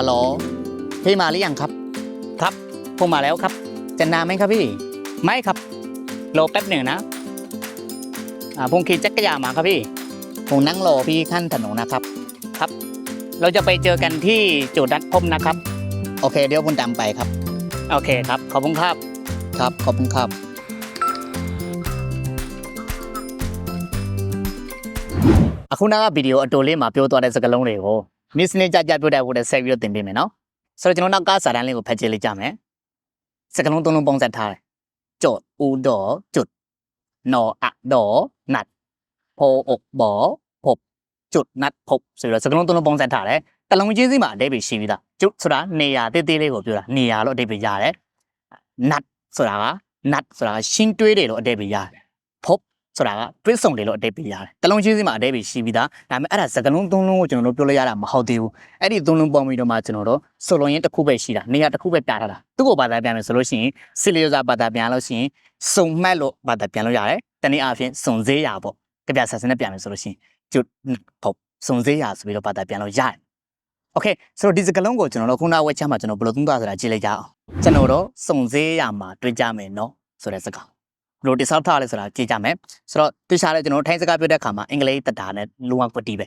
ัลโหลพี่มาหรือยังครับ ครับผมมาแล้วครับ จะนานไหมครับพี่ ไม่ครับรอแป๊บหนึ่งนะอ่าผมขี่จักรยานมาครับพี่ผมนั่งรอพี่ขั้นถนนนะครับ ครับ เราจะไปเจอกันที่จุดนัดพบนะครับ โอเค เดี๋ยวผมตามไปครับ โอเคครับ ขอบคุณครับ ครับขอบคุณครับအะคุณน้ဒီယိုအတိုလေးမှာပြောသွားတဲ့စကားလုံးတွေကို မင်းစနစ်ကြကြပြုတ်တဲ့ဟိုတဲ့ဆက်ပြီးတော့တင်ပေးမယ်နော်ဆိုတော့ကျွန်တော်နောက်ကစာတန်းလေးကိုဖတ်ကြည့်လိုက်ကြမယ်စကလုံးသုံးလုံးပုံစံထားတယ်ကြော့ဦးတော့ကျွတ်နော်အတော့နတ်ဖိုးအဘောဖုတ်ကျွတ်နတ်ဖုတ်ဆိုတော့စကလုံးသုံးလုံးပုံစံထားတယ်တလုံးချင်းစီမှာအတိတ်ပဲရှိပြီးသားကျွတ်ဆိုတာနေရာတေးသေးလေးကိုပြောတာနေရာလို့အတိတ်ပဲရတယ်နတ်ဆိုတာကနတ်ဆိုတာရှင်းတွေးတယ်လို့အတိတ်ပဲရတယ် ဆိုတာကတွင်းစုံတယ်လို့အတိတ်ပြရတယ်။တလုံးချင်းစီမှာအတိတ်ပြရှိပြီးသား။ဒါပေမဲ့အဲ့ဒါစကလုံးသုံးလုံးကိုကျွန်တော်တို့ပြောလို့ရတာမဟုတ်သေးဘူး။အဲ့ဒီသုံးလုံးပေါင်းပြီးတော့မှကျွန်တော်တို့ဆိုလိုရင်းတစ်ခုပဲရှိတာ။နေရာတစ်ခုပဲပြထားတာ။သူ့ကိုဘာသာပြန်မယ်ဆိုလို့ရှိရင်စီလီယိုဇာဘာသာပြန်လို့ရှိရင်စုံမှတ်လို့ဘာသာပြန်လို့ရတယ်။တနည်းအားဖြင့်စုံသေးရပေါ့။ကြပြဆက်စနဲ့ပြန်မယ်ဆိုလို့ရှိရင်ကျွတ်ပေါ့စုံသေးရဆိုပြီးတော့ဘာသာပြန်လို့ရတယ်။ Okay ဆိုတော့ဒီစကလုံးကိုကျွန်တော်တို့ခုနဝက်ချမ်းမှာကျွန်တော်ဘယ်လိုသုံးသပ်ဆိုတာကြည့်လိုက်ကြအောင်။ကျွန်တော်တို့စုံသေးရမှာတွေ့ကြမယ်နော်ဆိုတဲ့စကား ဘယ်လိုတိဆောက်ထားလဲဆိုတာကြည့်ကြမယ်ဆိုတော့တခြားလဲကျွန်တော်တို့ထိုင်းစကားပြောတဲ့အခါမှာအင်္ဂလိပ်တတာနဲ့လုံးဝကွတီးပဲ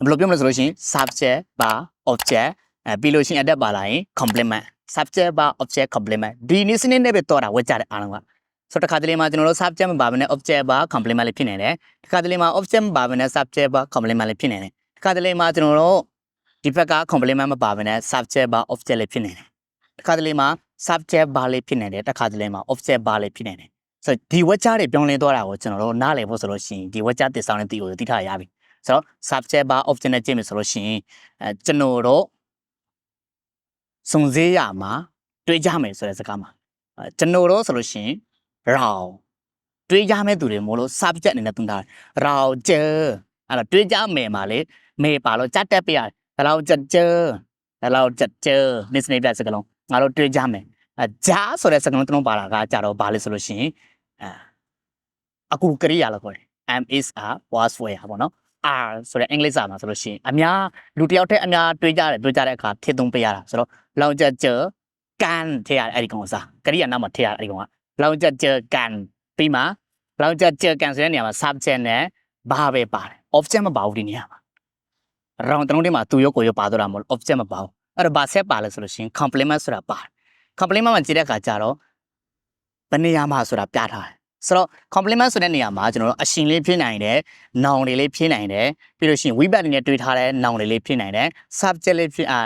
ဘယ်လိုပြောမလဲဆိုလို့ရှိရင် subject ဘာ object အဲပြီးလို့ရှိရင်အတက်ပါလာရင် complement subject ဘာ object complement ဒီနည်းစနစ်နဲ့ပဲတော်တာဝက်ကြတဲ့အားလုံးကဆိုတော့တစ်ခါတလေမှာကျွန်တော်တို့ subject မပါဘဲနဲ့ object ဘာ complement လေးဖြစ်နေတယ်တစ်ခါတလေမှာ object မပါဘဲနဲ့ subject ဘာ complement လေးဖြစ်နေတယ်တစ်ခါတလေမှာကျွန်တော်တို့ဒီဘက်က complement မပါဘဲနဲ့ subject ဘာ object လေးဖြစ်နေတယ်တစ်ခါတလေမှာ subject ဘာလေးဖြစ်နေတယ်တစ်ခါတလေမှာ object ဘာလေးဖြစ်နေတယ် ဆိုတော့ဒီဝက်ကြားတွေပြောင်းလဲသွားတာကိုကျွန်တော်တို့နားလည်ဖို့ဆိုလို့ရှိရင်ဒီဝက်ကြားတစ်ဆောင်တဲ့တီကိုသိထားရပြီဆိုတော့ subject bar option နဲ့ကြည့်မယ်ဆိုလို့ရှိရင်အဲကျွန်တော်တို့စုံစည်းရမှာတွေးကြမယ်ဆိုတဲ့စကားမှာအဲကျွန်တော်တို့ဆိုလို့ရှိရင်ရောင်တွေးကြမဲ့သူတွေမို့လို့ subject အနေနဲ့သုံးထားတယ်ရောင်ကျဲအဲ့တော့တွေးကြမယ်မှာလေမေပါလို့ကြက်တက်ပြရတယ်ဒါလောက်ကြက်ကျဲဒါလောက်ကြက်ကျဲနေစနေပြစကားလုံးငါတို့တွေးကြမယ်အဲဂျာဆိုတဲ့စကားလုံးတစ်လုံးပါတာကကြတော့ဘာလဲဆိုလို့ရှိရင် အဲအခုကရိယာလို့ခေါ်တယ် am is are was were ပေါ့နော် are ဆိုတဲ့အင်္ဂလိပ်စာမှာဆိုလို့ရှိရင်အများလူတစ်ယောက်တည်းအများတွေးကြတယ်တွေးကြတဲ့အခါထည့်သုံးပေးရတာဆိုတော့လောင်ကြကြကန်ထည့်ရအဲ့ဒီကောင်စားကရိယာနောက်မှာထည့်ရအဲ့ဒီကောင်ကလောင်ကြကြကန်ပြီးမှလောင်ကြကြကန်ဆိုတဲ့နေရာမှာ subject နဲ့ဘာပဲပါတယ် object မပါဘူးဒီနေရာမှာ round တလုံးတည်းမှာသူရောကိုရောပါတော့တာမဟုတ် object မပါဘူးအဲ့တော့ဘာဆက်ပါလဲဆိုလို့ရှိရင် complement ဆိုတာပါတယ် complement မှာကြည့်တဲ့အခါကျတော့ဘ ယ်နေရာမှာဆိုတာပြထားတယ်ဆိုတော့ complement ဆိုတဲ့နေရာမှာကျွန်တော်တို့အရှင်လေးဖြစ်နိုင်တယ်။နောင်တွေလေးဖြစ်နိုင်တယ်။ပြီးလို့ရှိရင် website တွေနဲ့တွေ့ထားတဲ့နောင်တွေလေးဖြစ်နိုင်တယ်။ subject လေးဖြစ်အာ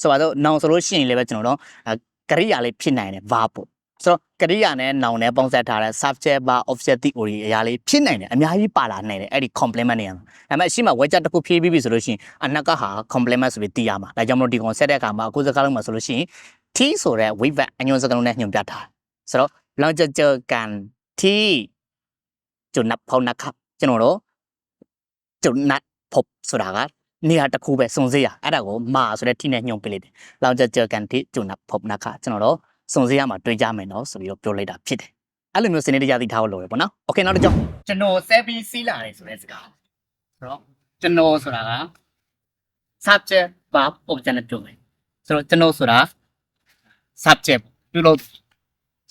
ဆိုတော့နောင်ဆိုလို့ရှိရင်လည်းပဲကျွန်တော်တို့အာကရိယာလေးဖြစ်နိုင်တယ် verb ပေါ့။ဆိုတော့ကရိယာနဲ့နောင်နဲ့ပေါင်းစပ်ထားတဲ့ subject verb object theory အရာလေးဖြစ်နိုင်တယ်အများကြီးပါလာနိုင်တယ်အဲ့ဒီ complement နေရာမှာ။ဒါပေမဲ့အရှိမ website တစ်ခုဖြည့်ပြီးပြီဆိုလို့ရှိရင်အနောက်ကဟာ complement ဆိုပြီးသိရမှာ။ဒါကြောင့်မလို့ဒီကောင်ဆက်တဲ့အခါမှာအခုစကားလုံးမှာဆိုလို့ရှိရင် t ဆိုတဲ့ website အညွှန်းစကားလုံးနဲ့ညွှန်ပြထားတ ယ်။ဆိုတော့ လောင်ကြကြကန် ที่จุดนับพบนะครับကျွန်တော်တို့จุดนัดพบဆိုတာကနေရာတစ်ခုပဲစုံစည်းရအဲ့ဒါကိုမာဆိုတဲ့ထိနဲ့ညွှန်ပေးလိုက်တယ်။လောင်ကြကြကန်တိจุดนับพบนะครับကျွန်တော်တို့စုံစည်းရမှာတွေ့ကြမယ်နော်ဆိုပြီးတော့ပြောလိုက်တာဖြစ်တယ်။အဲ့လိုမျိုးစနေတရားသိထားဖို့လိုတယ်ပေါ့နော်။ Okay နောက်တစ်ကြောင်းကျွန်တော်ဆက်ပြီးစီးလာတယ်ဆိုတဲ့စကားဆိုတော့ကျွန်တော်ဆိုတာက subject verb object နဲ့တွေ့မယ်။ဆိုတော့ကျွန်တော်ဆိုတာ subject ပြုလို့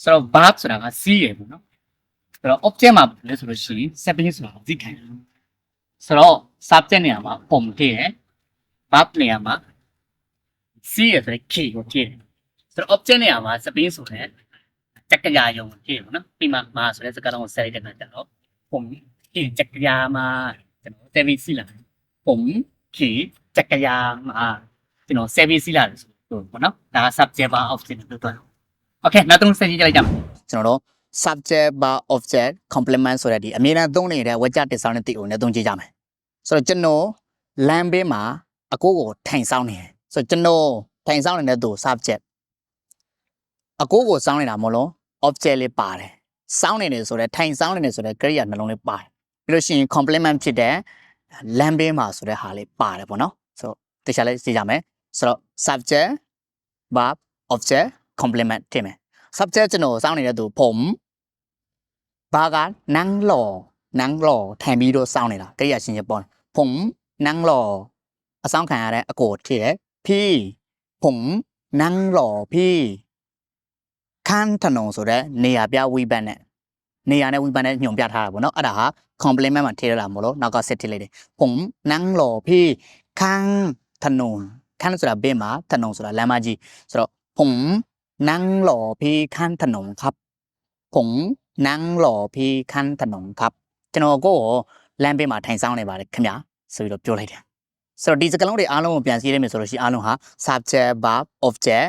ဆိုတော့ verb ဆိုတာကစီးရယ်ပေါ့နော်။ဆိုတော့ object မှာလဲဆိုလို့ရှိရင် subject ဆိုတာသိခိုင်းတယ်။ဆိုတော့ subject နေရာမှာပုံထည့်ရယ် verb နေရာမှာစီးရယ်ဆိုတဲ့ key ကိုထည့်တယ်။ဆိုတော့ object နေရာမှာ subject ဆိုတဲ့တက္ကရာယုံကိုထည့်တယ်ပေါ့နော်။ပြီးမှမှာဆိုတဲ့စကားလုံးကိုဆက်လိုက်တဲ့အခါကျတော့ပုံဒီတက္ကရာမှာကျွန်တော် service စီးလာတယ်။ပုံ key တက္ကရာမှာကျွန်တော် service စီးလာတယ်ဆိုတော့ပေါ့နော်။ဒါက subject ဘာ object နဲ့ပြောတာ။ Okay နောက်တစ်ခုဆက်ကြည့်လိုက်ကြမယ်။ကျွန်တော်တို့ subject ဘာ object complement ဆိုတဲ့ဒီအမြဲတမ်းသုံးနေတဲ့ဝက်ကြတစ်ဆောင်တဲ့တိကိုလည်းသုံးကြည့်ကြမယ်ဆိုတော့ကျွန်တော်လမ်းဘေးမှာအကိုကိုထိုင်ဆောင်နေတယ်ဆိုတော့ကျွန်တော်ထိုင်ဆောင်နေတဲ့သူ subject အကိုကိုစောင်းနေတာမဟုတ်လို့ object လေးပါတယ်စောင်းနေတယ်ဆိုတော့ထိုင်ဆောင်နေတယ်ဆိုတော့ career နှလုံးလေးပါတယ်ပြီးလို့ရှိရင် complement ဖြစ်တဲ့လမ်းဘေးမှာဆိုတဲ့ဟာလေးပါတယ်ပေါ့နော်ဆိုတော့တခြားလေးကြည့်ကြမယ်ဆိုတော့ subject verb object complement ထည့်မယ် subject ကျွန်တော်စောင်းနေတဲ့သူผมဘာကနန်းလောနန်းလောထိုင်ပြီးတော့စောင်းနေတာကြိရရှင်ရပေါ်ผมနန်းလောအဆောင်ခံရတဲ့အကိုထည့်တယ်พี่ ผมนั่งรอพี่ข้างถนนဆိုတဲ့နေရာပြဝိဘတ်နဲ့နေရာနဲ့ဝိဘတ်နဲ့ညွန်ပြထားတာပေါ့နော်အဲ့ဒါဟာ complement မှာထည့်ရတာမလို့နောက်ကဆက်ထည့်လိုက်တယ်ผมนั่งรอพี่ข้างถนนข้างဆိုတာဘေးမှာถนนဆိုတာလမ်းမကြီးဆိုတော့ผม นั่งรอพี่ข้างถนนครับผมนั่งรอพี่ข้างถนนครับကျွန်တော်ကိုယ့်ကိုလမ်းဘေးမှာထိုင်ဆောင်နေပါတယ်ခင်ဗျာဆိုပြီးတော့ပြောလိုက်တယ် ဆိုတော့ဒီစကားလုံးတွေအားလုံးကိုပြန်စီးရမယ်ဆိုလို့ရှိရင်အားလုံးဟာ subject verb object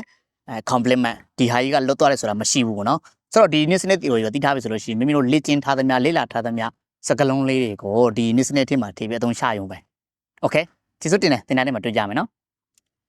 အဲ complement ဒီဟာကြီးကလွတ်သွားတယ်ဆိုတာမရှိဘူးပေါ့နော်ဆိုတော့ဒီ business theory ကိုသိထားပြီဆိုလို့ရှိရင်မိမိတို့လေ့ကျင့်ထားသမျှလေ့လာထားသမျှစကားလုံးလေးတွေကိုဒီ business ထဲမှာထည့်ပြီးအသုံးချရုံပဲ okay ကျေးဇူးတင်တယ်သင်တန်းထဲမှာတွေ့ကြမယ်နော်